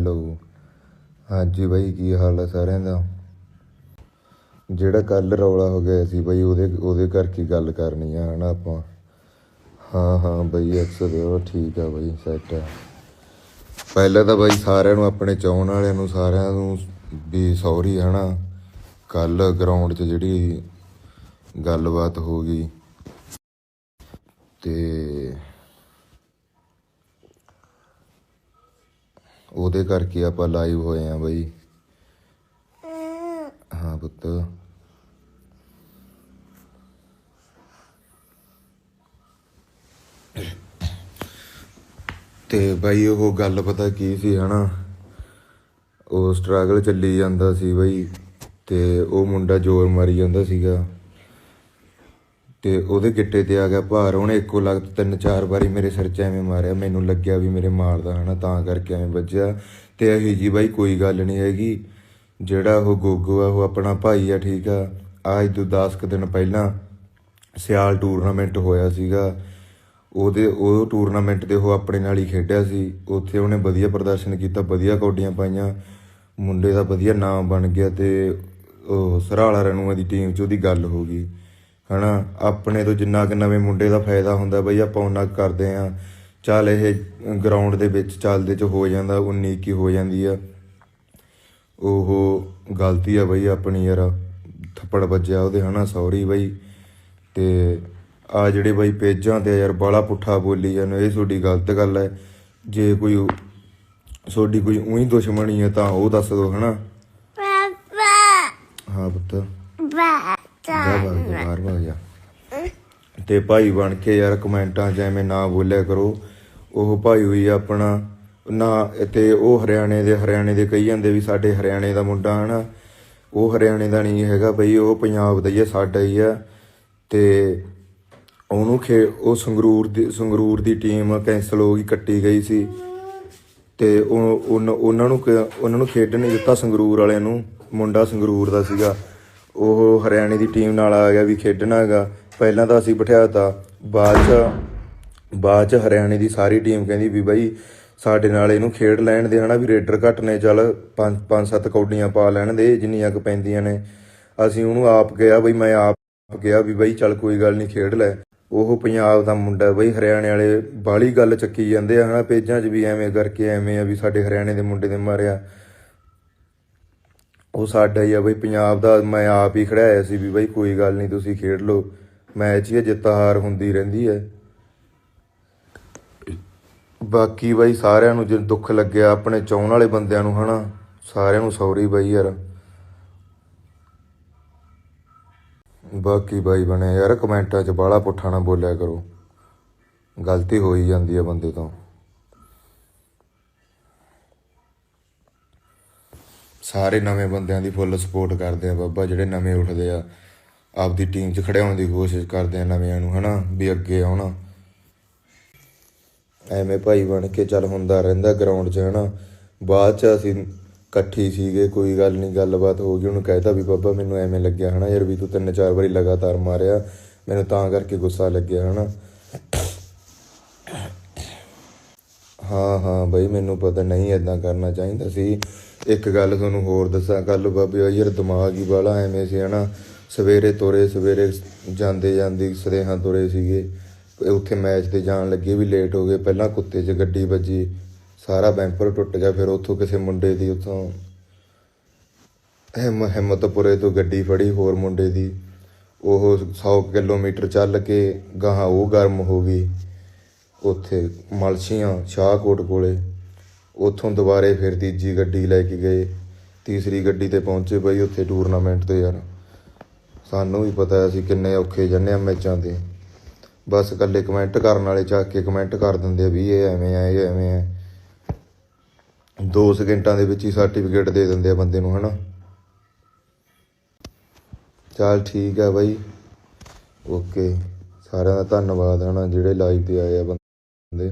Hello ਹਾਂਜੀ ਬਾਈ ਕੀ ਹਾਲ ਹੈ ਸਾਰਿਆਂ ਦਾ? ਜਿਹੜਾ ਕੱਲ ਰੌਲਾ ਹੋ ਗਿਆ ਸੀ ਬਾਈ, ਉਹਦੇ ਉਹਦੇ ਕਰਕੇ ਗੱਲ ਕਰਨੀ ਆ, ਹਨਾ ਆਪਾਂ? ਹਾਂ ਹਾਂ ਬਾਈ, ਅਕਸਰ ਉਹ ਠੀਕ ਆ ਬਾਈ ਸੈੱਟ ਆ। ਪਹਿਲਾਂ ਤਾਂ ਬਾਈ ਸਾਰਿਆਂ ਨੂੰ ਆਪਣੇ ਚਾਹਣ ਵਾਲਿਆਂ ਨੂੰ ਸਾਰਿਆਂ ਨੂੰ ਵੀ ਸੌਰੀ, ਹਨਾ? ਕੱਲ ਗਰਾਊਂਡ 'ਚ ਜਿਹੜੀ ਗੱਲਬਾਤ ਹੋ ਗਈ। ਤੇ ਉਹਦੇ ਕਰਕੇ ਆਪਾਂ ਲਾਈਵ ਹੋਏ ਆ ਬਾਈ। ਹਾਂ ਪੁੱਤ। ਤੇ ਬਾਈ ਉਹ ਗੱਲ ਪਤਾ ਕੀ ਸੀ ਹਨਾ? ਉਹ ਸਟਰਗਲ ਚੱਲੀ ਜਾਂਦਾ ਸੀ ਬਈ ਤੇ ਉਹ ਮੁੰਡਾ ਜ਼ੋਰ ਮਾਰੀ ਜਾਂਦਾ ਸੀਗਾ। ਤੇ ਉਹਦੇ ਗਿੱਟੇ ਤੇ ਆ ਗਿਆ ਭਾਰ। ਉਹਨੇ ਇੱਕੋ ਲਗਤ ਤਿੰਨ ਚਾਰ ਵਾਰੀ ਮੇਰੇ ਸਿਰ 'ਚ ਐਵੇਂ ਮਾਰਿਆ। ਮੈਨੂੰ ਲੱਗਿਆ ਵੀ ਮੇਰੇ ਮਾਰਦਾ ਹਨਾ, ਤਾਂ ਕਰਕੇ ਐਵੇਂ ਵੱਜਿਆ। ਤੇ ਇਹੀ ਜੀ ਬਾਈ ਕੋਈ ਗੱਲ ਨਹੀਂ ਹੈਗੀ। ਜਿਹੜਾ ਉਹ ਗੋਗੋ ਆ, ਉਹ ਆਪਣਾ ਭਾਈ ਆ, ਠੀਕ ਆ। ਅੱਜ ਤੋਂ 10 ਕੁ ਦਿਨ ਪਹਿਲਾਂ ਸਿਆਲ ਟੂਰਨਾਮੈਂਟ ਹੋਇਆ ਸੀਗਾ। ਉਹਦੇ, ਉਹ ਟੂਰਨਾਮੈਂਟ ਤੇ ਉਹ ਆਪਣੇ ਨਾਲ ਹੀ ਖੇਡਿਆ ਸੀ। ਉੱਥੇ ਉਹਨੇ ਵਧੀਆ ਪ੍ਰਦਰਸ਼ਨ ਕੀਤਾ, ਵਧੀਆ ਕੌਡੀਆਂ ਪਾਈਆਂ। ਮੁੰਡੇ ਦਾ ਵਧੀਆ ਨਾਮ ਬਣ ਗਿਆ ਤੇ ਉਹ ਸਰਾਲਾ ਰਣੂਆ ਦੀ ਟੀਮ 'ਚ ਉਹਦੀ ਗੱਲ ਹੋ ਗਈ। ਹਨਾ? ਆਪਣੇ ਤੋਂ ਜਿੰਨਾ ਕਿ ਨਵੇਂ ਮੁੰਡੇ ਦਾ ਫਾਇਦਾ ਹੁੰਦਾ ਬਈ ਆਪਾਂ ਉਹਨਾਂ ਕਰਦੇ ਆ। ਚੱਲ ਇਹ ਗਰਾਊਂਡ ਦੇ ਵਿੱਚ ਚੱਲਦੇ ਚ ਹੋ ਜਾਂਦਾ ਉਨੀ ਕੀ ਹੋ ਜਾਂਦੀ ਆ। ਉਹ ਗਲਤੀ ਆ ਬਈ ਆਪਣੀ ਯਾਰ ਥੱਪੜ ਵੱਜਿਆ ਉਹਦੇ ਹਨਾ? ਸੌਰੀ ਬਈ। ਤੇ ਆ ਜਿਹੜੇ ਬਈ ਪੇਜਾਂ ਤੇ ਯਾਰ ਬਾਲਾ ਪੁੱਠਾ ਬੋਲੀ ਜਾਂਦੇ ਇਹ ਤੁਹਾਡੀ ਗਲਤ ਗੱਲ ਹੈ ਜੇ ਕੋਈ ਤੁਹਾਡੀ ਕੋਈ ਉਹੀ ਦੁਸ਼ਮਣੀ ਹੈ ਤਾਂ ਉਹ ਦੱਸ ਦਿਓ ਹਨਾ? ਹਾਂ ਪੁੱਤ। ਜਾ ਬਾਹਰ ਜਾ। ਤੇ ਭਾਈ ਬਣ ਕੇ ਯਾਰ ਕਮੈਂਟਾਂ 'ਚ ਐਵੇਂ ਨਾ ਬੋਲਿਆ ਕਰੋ। ਉਹ ਭਾਈ ਹੋਈ ਆਪਣਾ ਨਾ ਤੇ ਉਹ ਹਰਿਆਣੇ ਦੇ ਹਰਿਆਣੇ ਦੇ ਕਹੀ ਜਾਂਦੇ ਵੀ ਸਾਡੇ ਹਰਿਆਣੇ ਦਾ ਮੁੰਡਾ ਹਨਾ। ਉਹ ਹਰਿਆਣੇ ਦਾ ਨਹੀਂ ਹੈਗਾ ਬਈ ਉਹ ਪੰਜਾਬ ਦਾ ਹੀ ਆ ਸਾਡਾ ਹੀ ਆ। ਤੇ ਉਹਨੂੰ ਖੇ ਉਹ ਸੰਗਰੂਰ ਦੀ ਸੰਗਰੂਰ ਦੀ ਟੀਮ ਕੈਂਸਲ ਹੋ ਗਈ ਕੱਟੀ ਗਈ ਸੀ। ਤੇ ਉਹ ਉਹਨਾਂ ਨੂੰ ਉਹਨਾਂ ਨੂੰ ਖੇਡਣ ਨਹੀਂ ਦਿੱਤਾ ਸੰਗਰੂਰ ਵਾਲਿਆਂ ਨੂੰ। ਮੁੰਡਾ ਸੰਗਰੂਰ ਦਾ ਸੀਗਾ। ਉਹ ਹਰਿਆਣੇ ਦੀ ਟੀਮ ਨਾਲ ਆ ਗਿਆ ਵੀ ਖੇਡਣਾ ਹੈਗਾ। ਪਹਿਲਾਂ ਤਾਂ ਅਸੀਂ ਬਿਠਾਇਆ ਤਾ ਬਾਅਦ ਚ ਬਾਅਦ ਚ ਹਰਿਆਣੇ ਦੀ ਸਾਰੀ ਟੀਮ ਕਹਿੰਦੀ ਵੀ ਬਾਈ ਸਾਡੇ ਨਾਲ ਇਹਨੂੰ ਖੇਡ ਲੈਣ ਦੇ ਹਨਾ ਵੀ ਰੇਡਰ ਘੱਟ ਨੇ, ਚੱਲ ਪੰਜ ਪੰਜ, ਸੱਤ ਕੌਡੀਆਂ ਪਾ ਲੈਣ ਦੇ ਜਿੰਨੀਆਂ ਕੁ ਪੈਂਦੀਆਂ ਨੇ। ਅਸੀਂ ਉਹਨੂੰ ਆਪ ਕਿਹਾ ਬਈ ਮੈਂ ਆਪ ਕਿਹਾ ਵੀ ਬਾਈ ਚੱਲ ਕੋਈ ਗੱਲ ਨਹੀਂ ਖੇਡ ਲੈ। ਉਹ ਪੰਜਾਬ ਦਾ ਮੁੰਡਾ ਬਈ ਹਰਿਆਣੇ ਵਾਲੇ ਬਾਲੀ ਗੱਲ ਚੱਕੀ ਜਾਂਦੇ ਆ ਹਨਾ, ਪੇਜਾਂ 'ਚ ਵੀ ਐਵੇਂ ਕਰਕੇ ਐਵੇਂ ਆ ਵੀ ਸਾਡੇ ਹਰਿਆਣੇ ਦੇ ਮੁੰਡੇ ਦੇ ਮਾਰਿਆ। ਉਹ ਸਾਡਾ ਹੀ ਆ ਬਈ ਪੰਜਾਬ ਦਾ ਮੈਂ ਆਪ ਹੀ ਖੜਾਇਆ ਸੀ ਵੀ ਬਈ ਕੋਈ ਗੱਲ ਨਹੀਂ ਤੁਸੀਂ ਖੇਡ ਲਓ। ਮੈਚ ਹੀ ਆ, ਜਿੱਤ ਹਾਰ ਹੁੰਦੀ ਰਹਿੰਦੀ ਹੈ। ਬਾਕੀ ਬਾਈ ਸਾਰਿਆਂ ਨੂੰ ਜੇ ਦੁੱਖ ਲੱਗਿਆ ਆਪਣੇ ਚਾਹਣ ਵਾਲੇ ਬੰਦਿਆਂ ਨੂੰ ਹਨਾ? ਸਾਰਿਆਂ ਨੂੰ ਸੌਰੀ ਬਾਈ ਯਾਰ। ਬਾਕੀ ਬਾਈ ਬਣੇ ਯਾਰ ਕਮੈਂਟਾਂ 'ਚ ਬਾਹਲਾ ਪੁੱਠਾ ਨਾ ਬੋਲਿਆ ਕਰੋ। ਗਲਤੀ ਹੋ ਹੀ ਜਾਂਦੀ ਹੈ ਬੰਦੇ ਤੋਂ। ਸਾਰੇ ਨਵੇਂ ਬੰਦਿਆਂ ਦੀ ਫੁੱਲ ਸਪੋਰਟ ਕਰਦੇ ਆ ਬਾਬਾ, ਜਿਹੜੇ ਨਵੇਂ ਉੱਠਦੇ ਆ, ਆਪਦੀ ਟੀਮ 'ਚ ਖੜਿਆਉਣ ਦੀ ਕੋਸ਼ਿਸ਼ ਕਰਦੇ ਆ ਨਵਿਆਂ ਨੂੰ, ਹਨਾ, ਵੀ ਅੱਗੇ ਆਉਣਾ। ਐਵੇਂ ਭਾਈ ਬਣ ਕੇ ਚੱਲ ਹੁੰਦਾ ਰਹਿੰਦਾ ਗਰਾਊਂਡ 'ਚ, ਹਨਾ। ਬਾਅਦ 'ਚ ਅਸੀਂ ਇਕੱਠੀ ਸੀਗੇ, ਕੋਈ ਗੱਲ ਨਹੀਂ ਗੱਲਬਾਤ ਹੋ ਗਈ, ਉਹਨੂੰ ਕਹਿਤਾ ਵੀ ਬਾਬਾ ਮੈਨੂੰ ਐਵੇਂ ਲੱਗਿਆ, ਹਨਾ, ਯਾਰ ਵੀ ਤੂੰ ਤਿੰਨ ਚਾਰ ਵਾਰੀ ਲਗਾਤਾਰ ਮਾਰਿਆ, ਮੈਨੂੰ ਤਾਂ ਕਰਕੇ ਗੁੱਸਾ ਲੱਗਿਆ, ਹਨਾ। ਹਾਂ ਹਾਂ, ਬਈ ਮੈਨੂੰ ਪਤਾ ਨਹੀਂ ਇਦਾਂ ਕਰਨਾ ਚਾਹੀਦਾ ਸੀ। ਇੱਕ ਗੱਲ ਤੁਹਾਨੂੰ ਹੋਰ ਦੱਸਾਂ ਕੱਲ ਬਾਬੇ ਯਾਰ ਦਿਮਾਗ ਹੀ ਵਾਲਾ ਐਵੇਂ ਸੀ, ਹਨਾ। ਸਵੇਰੇ ਤੁਰੇ, ਸਵੇਰੇ ਜਾਂਦੇ ਜਾਂਦੇ ਸਦੇਹਾਂ ਤੁਰੇ ਸੀਗੇ। ਉੱਥੇ ਮੈਚ ਤੇ ਜਾਣ ਲੱਗੇ ਵੀ ਲੇਟ ਹੋ ਗਏ, ਪਹਿਲਾਂ ਕੁੱਤੇ 'ਚ ਗੱਡੀ ਵੱਜੀ, ਸਾਰਾ ਬੈਂਪਰ ਟੁੱਟ ਗਿਆ, ਫਿਰ ਉੱਥੋਂ ਕਿਸੇ ਮੁੰਡੇ ਦੀ ਉੱਥੋਂ ਹਿੰਮ, ਹਿੰਮਤਪੁਰੇ ਤੋਂ ਗੱਡੀ ਫੜੀ ਹੋਰ ਮੁੰਡੇ ਦੀ। ਉਹ 100 ਕਿਲੋਮੀਟਰ ਚੱਲ ਕੇ ਗਾਹਾਂ ਉਹ ਗਰਮ ਹੋ ਗਈ। ਉੱਥੇ ਮਲਸੀਆਂ ਸ਼ਾਹਕੋਟ ਕੋਲੇ। ਉੱਥੋਂ ਦੁਬਾਰੇ ਫਿਰ ਤੀਜੀ ਗੱਡੀ ਲੈ ਕੇ ਗਏ। ਤੀਸਰੀ ਗੱਡੀ ਤੇ ਪਹੁੰਚੇ ਬਈ ਉੱਥੇ ਟੂਰਨਾਮੈਂਟ ਤੇ ਯਾਰ। ਸਾਨੂੰ ਵੀ ਪਤਾ ਅਸੀਂ ਕਿੰਨੇ ਔਖੇ ਜੰਨੇ ਆ ਮੈਚਾਂ ਤੇ ਬਸ ਇਕੱਲੇ ਕਮੈਂਟ ਕਰਨ ਵਾਲੇ ਚੱਕ ਕੇ ਕਮੈਂਟ ਕਰ ਦਿੰਦੇ ਆ ਵੀ ਇਹ ਐਵੇਂ ਆ, ਇਹ ਐਵੇਂ ਆ। ਦੋ ਸਕਿੰਟਾਂ ਦੇ ਵਿੱਚ ਹੀ ਸਰਟੀਫਿਕੇਟ ਦੇ ਦਿੰਦੇ ਆ ਬੰਦੇ ਨੂੰ, ਹਨਾ। ਚੱਲ ਠੀਕ ਆ ਬਾਈ। ਓਕੇ ਸਾਰਿਆਂ ਦਾ ਧੰਨਵਾਦ, ਹਨਾ, ਜਿਹੜੇ ਲਾਈਵ ਤੇ ਆਏ ਆ ਬੰਦੇ